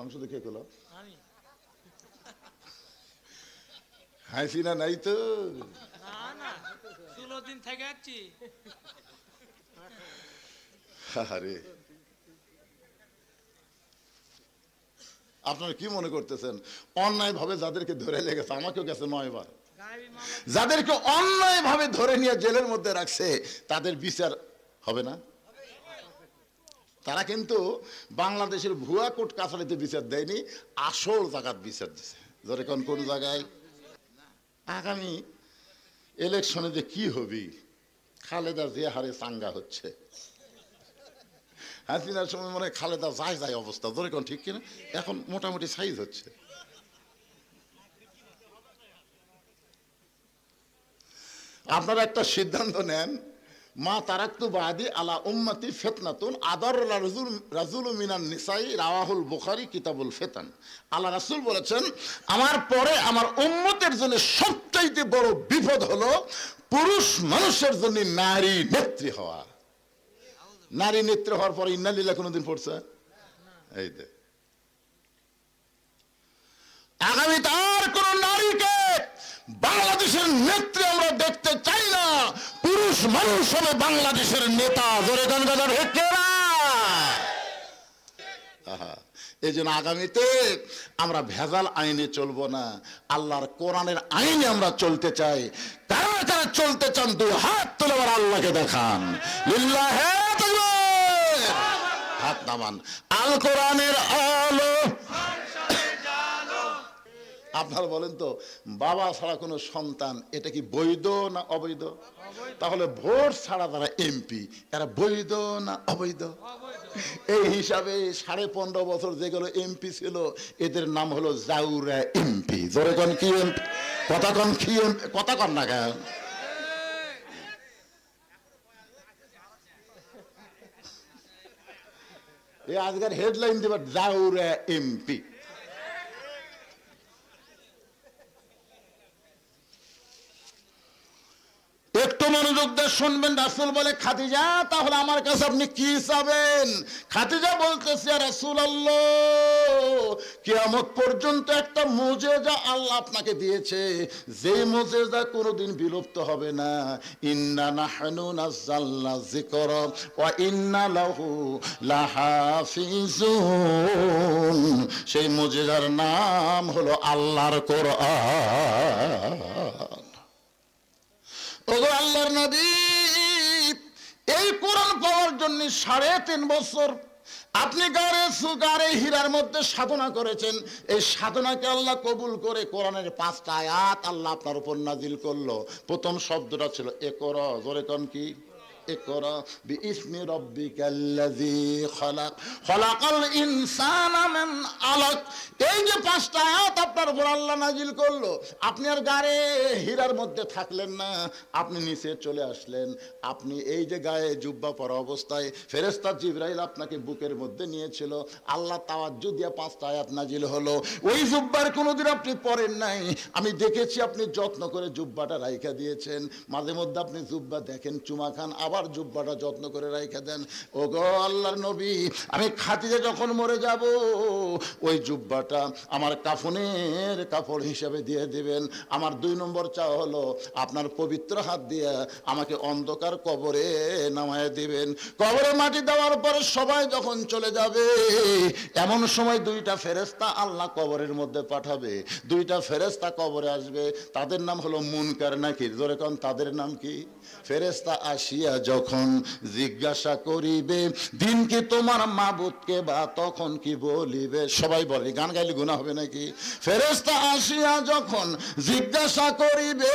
সংসদে কে করল হাসিনা নাই তো। ষোলো দিন থেকে যাচ্ছি আরে। আপনারা কি মনে করতেছেন? অন্যায় ভাবে যাদেরকে ধরে লেগেছে আমাকেও গেছে নয় বার। যাদেরকে অন্যায় ভাবে ধরে নিয়ে জেলের মধ্যে রাখছে তাদের বিচার হবে না? তারা কিন্তু বাংলাদেশের ভুয়া কোর্ট কাছারিতে বিচার দেয়নি, আসল জায়গাত বিচার দিছে। ধরে কোন কোন জায়গায়? আগামী ইলেকশনে যে কি হবি? খালেদা যে হারে চাঙ্গা হচ্ছে। হাসিনার সময় মনে হয় খালেদা যায় যায় অবস্থা। ধরে কোন, ঠিক কিনা? এখন মোটামুটি সাইজ হচ্ছে। আপনারা একটা সিদ্ধান্ত নেন মা তারাক্তু বাদি আলা উম্মতি ফেতনাতুন আদর রাজুল রাজুল মিনান নিসাই, রাওয়াহুল বুখারি, কিতাবুল ফেতান। আল্লাহ রাসূল বলেছেন, আমার পরে আমার উম্মতের জন্য সবচাইতে বড় বিপদ হলো পুরুষ মানুষের জন্য নারী নেত্রী হওয়া। নারী নেত্রী হওয়ার পরে ইন্নালিল্লাহ কোনোদিন পড়ছে? এই দে আগামী তার কোন নারীকে বাংলাদেশের নেত্রী আমরা দেখতে চাই না। পুরুষ মানুষ হবে বাংলাদেশের নেতা। জোরে গান গাজার হচ্ছে এই জন্য আগামীতে আমরা ভেজাল আইনে চলবো না, আল্লাহর কোরআনের আইনে আমরা চলতে চাই। কারা কারা চলতে চান দুই হাত তুলে আবার আল্লাহকে দেখান। হাত নামান। আল কোরআনের আলো। আপনারা বলেন তো, বাবা ছাড়া কোনো সন্তান, এটা কি বৈধ না অবৈধ? তাহলে ভোট ছাড়া তারা এমপি। এরা বৈধ না অবৈধ? এই হিসাবে সাড়ে পনেরো বছর যেগুলো এমপি ছিল, এদের নাম হলো জাউরা এমপি। জোরে কন কি এমপি কথা কন কি এমপি কথা কন না কেন? আজকের হেডলাইন দিবার জাউরা এমপি একটু মনোযোগ দিয়ে শুনবেন রাসুল বলে, খাদিজা, তাহলে আমার কাছে আপনি কি চাবেন? খাদিজা বলতেছে রাসুল আল্লাহ পর্যন্ত একটা মুজেজা আল্লাহ আপনাকে দিয়েছে। যে মুজেজা কোনোদিন বিলুপ্ত হবে না। ইন্না নাহনু নাযালনা যিকর ওয়া ইন্না লাহু লাহাফিজুন। সেই মুজেজার নাম হলো আল্লাহর কোরআন। ওগো আল্লাহর নবী জন্য সাড়ে তিন বছর। আপনি গারে সুগারে হীরার মধ্যে সাধনা করেছেন। এই সাধনাকে আল্লাহ কবুল করে কোরআনের পাঁচটা আয়াত আল্লাহ আপনার উপর নাজিল করল। প্রথম শব্দটা ছিল, এ কর। জোরে কি? اقرأ باسم ربك الذي خلق خلق الإنسان من علق এই যে পাঁচটা আয়াত আপনার উপর আল্লাহ নাজিল করলো আপনি আর গায়ে হীরার মধ্যে থাকলেন না আপনি নিচে চলে আসলেন আপনি এই যে গায়ে জুব্বা পরা অবস্থায় ফেরেস্তা জিব্রাইল আপনাকে বুকের মধ্যে নিয়েছিল আল্লাহ তাওয়াজ্জু দিয়ে পাঁচটা আয়াত নাজিল হলো ওই জুব্বার কোনোদিন আপনি পরেন নাই আমি দেখেছি আপনি যত্ন করে জুব্বাটা রাইখা দিয়েছেন মাঝে মধ্যে আপনি জুব্বা দেখেন চুমা খান আবার জুব্বাটা যত্ন করে রাইখা দেন। ও গো আল্লাহর নবী, আমি খাতিরে যখন মরে যাব, ওই জুব্বাটা আমার কাফনের কাপড় হিসাবে দিয়ে দিবেন। আমার দুই নম্বর চাওয়া হলো, আপনার পবিত্র হাত দিয়ে আমাকে অন্ধকার কবরে নামায় দিবেন। কবরে মাটি দেওয়ার পরে সবাই যখন চলে যাবে, এমন সময় দুইটা ফেরেস্তা আল্লাহ কবরের মধ্যে পাঠাবে। দুইটা ফেরেস্তা কবরে আসবে, তাদের নাম হলো মুনকার নাকি জোরে কন, তাদের নাম কি? ফেরেস্তা আসিয়া যখন জিজ্ঞাসা করিবে, দিন কি তোমার মাবুদকে বা তখন কি বলিবে? সবাই বলে, গান গাইলে গুণা হবে নাকি? ফেরেস্তা আসিয়া যখন জিজ্ঞাসা করিবে,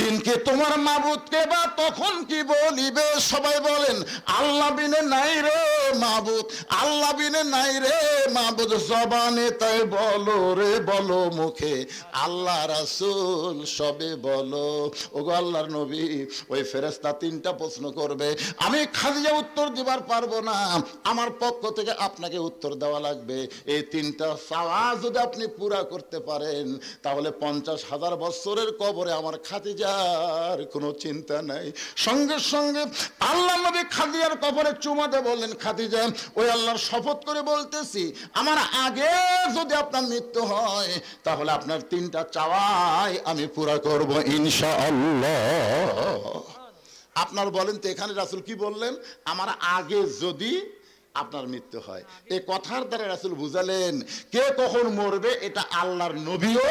দিন কি তোমার মাবুদকে বা তখন কি বলিবে? সবাই বলেন, আল্লাহ বিনে নাই রে। মাবুদ আল্লাহ বিনে নাই রে মাবুদ জবানে তাই বলো রে, বলো মুখে, আল্লাহ রাসূল সবে বলো। ওগো আল্লাহর নবী, ওই ফেরেস্তা তিনটা প্রশ্ন করবে, আমি খাদিজা উত্তর দিবার পারব না, আমার পক্ষ থেকে আপনাকে উত্তর দেওয়া লাগবে। এই তিনটা চাওয়া যদি আপনি পুরা করতে পারেন, তাহলে পঞ্চাশ হাজার বছরের কবরে আমার খাদিজার কোনো চিন্তা নাই। সঙ্গে সঙ্গে আল্লাহ নবী খাদিজার কবরে চুমাতে বললেন খাদিজা ওই আল্লাহর শপথ করে বলতেছি, আমার আগে যদি আপনার মৃত্যু হয়, তাহলে আপনার তিনটা চাওয়াই আমি পুরা আপনার বলেন তো, এখানে রাসুল কি বললেন? আমার আগে যদি আপনার মৃত্যু হয়। এই কথার দ্বারা রাসুল বুঝালেন, কে কখন মরবে এটা আল্লাহর নবীও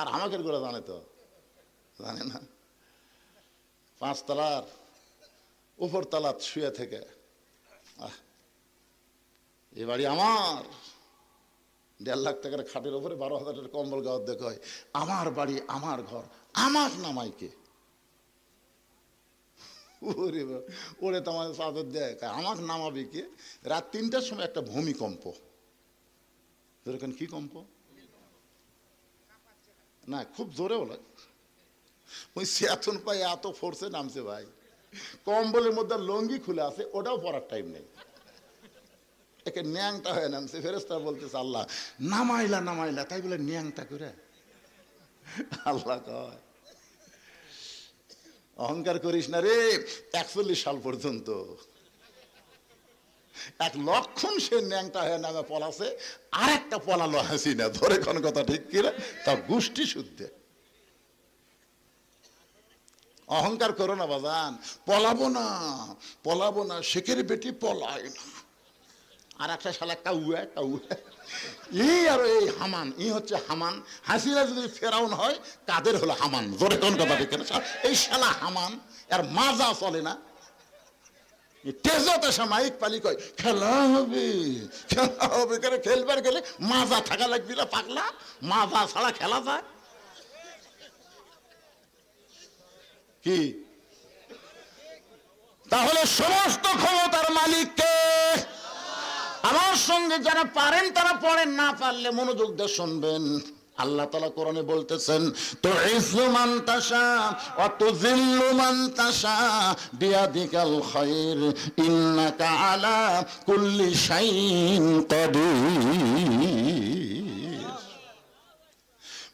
আর আমাকে করে জানে তো? জানে না। পাঁচতলার উপর তলাত শুয়ে থেকে এ বাড়ি আমার। দেড় লাখ টাকার খাটের ওপরে বারো হাজার টাকার কম্বল গাওয়ার দেখো হয়, আমার বাড়ি, আমার ঘর, আমার নামাইকে। ওরে ওরে তো আমাদের চাদর দেয়। আমাকে নামাবি কে? রাত তিনটার সময় একটা ভূমিকম্প। যেরকম কি কম্প? না, খুব জোরেও লাগে। ওই সেতন পাই এত ফোর্সে নামছে ভাই। কম্বলের মধ্যে লঙ্গি খুলে আছে, ওটাও পরার টাইম নেই। একে ন্যাংটা হয়ে নামছে ফেরেস্তা বলতেছে, আল্লাহ, নামাইলা নামাইলা। তাই বলে ন্যাংটা করে। আল্লাহ কয়, অহংকার করিস না রে, একচল্লিশ সাল পর্যন্ত। এক লক্ষণ সে ন্যাংটা হয়ে নামে পলাছে আর একটা পলালো হাসি না ধরে কোন কথা ঠিক কিনা? তা গোষ্ঠী শুদ্ধে। অহংকার করো না বাজান, পলাবো না পলাবো না, শেখের বেটি পলায় না। আর একটা শালা কাউয়া কাউয়া। এই আর এই হামান, ই হচ্ছে হামান। হাসিনা যদি ফেরাউন হয়, কাদের হলো হামান? জোরে কোন কথা ঠিক না? এই শালা হামান আর মাজা চলে না। তেজত এসে মাইক পালি কয়, খেলা হবে খেলা হবে। কেন খেলবার গেলে মাজা থাকা লাগবি না, পাগলা। মাজা ছাড়া খেলা যায়। কি? তাহলে সমস্ত ক্ষমতার মালিককে আমার সঙ্গে যারা পারেন তারা পড়েন, না পারলে মনোযোগ দিয়ে শুনবেন। আল্লাহ তালা কোরআনে বলতেছেন তো ইসলুমান তাসা অত জিল্লুমান তাসা বিয়াদিকাল খায়র আলা কুল্লি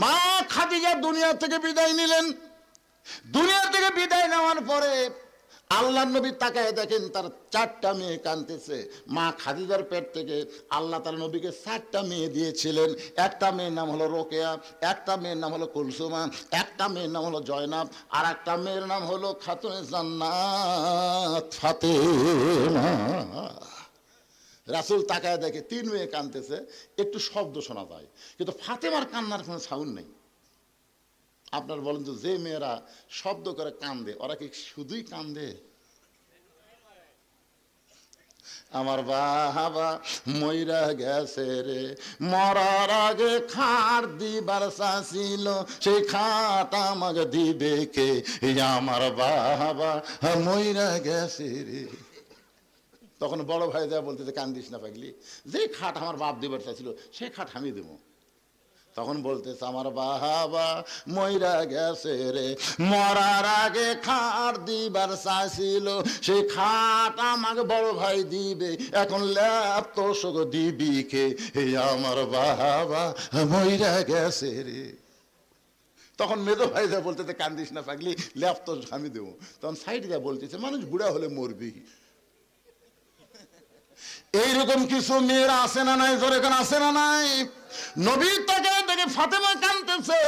মা খাদিজা দুনিয়া থেকে বিদায় নিলেন। দুনিয়া থেকে বিদায় নেওয়ার পরে আল্লাহ নবী তাকায় দেখেন তার চারটা মেয়ে কানতেছে মা খাদিজার পেট থেকে আল্লাহ তার নবীকে চারটা মেয়ে দিয়েছিলেন। একটা মেয়ের নাম হলো রোকেয়া, একটা মেয়ের নাম হলো কুলসুমা, একটা মেয়ের নাম হলো জয়নাব, আর একটা মেয়ের নাম হলো খাতুনে জান্নাত রাসুল তাকায় দেখে তিন মেয়ে কানতেছে একটু শব্দ শোনা যায়, কিন্তু ফাতেমার কান্নার কোনো সাউন্ড নেই। আপনার বলেন তো, যে মেয়েরা শব্দ করে কান্দে, ওরা কি শুধুই কান্দে? আমার বাবা ময়রা গেছে রে, মরার আগে খাট দিবার ছিল, সেই খাট আমাকে দিবে কে? আমার বাবা ময়রা গেছে রে। তখন বড় ভাই দেয়া বলতেছে, কান্দিস না পাগলি, যে খাট আমার বাপ দিবার চাইছিল সেই খাট আমি দেবো। তখন বলতেছে, আমার বাবা ময়রা গেছে রে। মরার আগে খাট দিবার চাইছিল সেই খাট আমাকে বড় ভাই দিবে। এখন ল্যাপ তো শোক দিবি কে? হে আমার বাবা ময়রা গেছে রে। তখন মেজো ভাই যা বলতেছে, কান্দিস না পাগলি, ল্যাপ তো আমি দেবো। তখন সাইড যা বলতেছে, মানুষ বুড়া হলে মরবি। এইরকম কিছু মেয়েরা আসে না নাই? জোরে কেন আছে না নাই? নবী তাকে দেখে ফাতেমা কানতেছে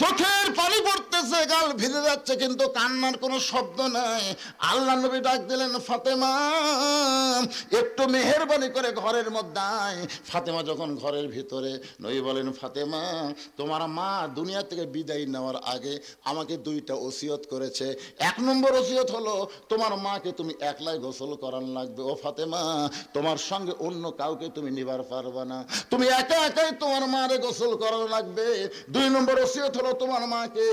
চোখের পানি পড়তেছে, গাল ভিজে যাচ্ছে, কিন্তু কান্নার কোনো শব্দ নাই। আল্লাহ নবী ডাক দিলেন, ফাতেমা, একটু মেহেরবানি করে ঘরের মধ্যে আয়। ফাতেমা যখন ঘরের ভিতরে, নবী বলেন, ফাতেমা, তোমার মা দুনিয়া থেকে বিদায় নেওয়ার আগে আমাকে দুইটা ওসিয়ত করেছে। এক নম্বর ওসিয়ত হলো, তোমার মাকে তুমি একলাই গোসল করান লাগবে। ও ফাতেমা, তোমার সঙ্গে অন্য কাউকে তুমি নিবার পারবে না। তুমি একা একাই তোমার মারে গোসল করানো লাগবে। দুই নম্বর ওসিয়ত হলো তোমার মাকে।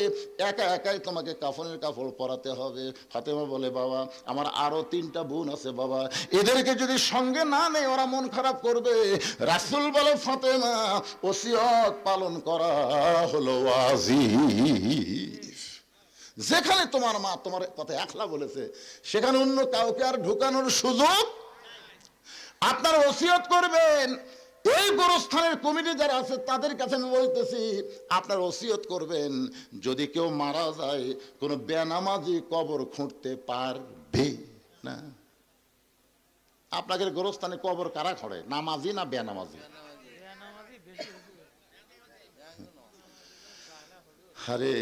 একা একাই তোমাকে কাফনের কাপড় পরাতে হবে। ফাতেমা বলে, বাবা, আমার আরও তিনটা বোন আছে, বাবা। এদেরকে যদি সঙ্গে না নেই ওরা মন খারাপ করবে। রাসুল বলে, ফাতেমা, ওসিয়ত পালন করা হলো ওয়াজিব। যেখানে তোমার মা তোমার কথা একলা বলেছে, সেখানে অন্য কাউকে আর ঢুকানোর সুযোগ আপনার ওসিয়ত করবেন। এই গোরস্থানের কমিটি যারা আছে, তাদের কাছে আমি বলতেছি, আপনার ওসিয়ত করবেন, যদি কেউ মারা যায়, কোনো বেনামাজি কবর খুঁড়তে পারবে না। আপনাদের গোরস্থানে কবর কারা খড়ে? নামাজি না বেনামাজি? আরে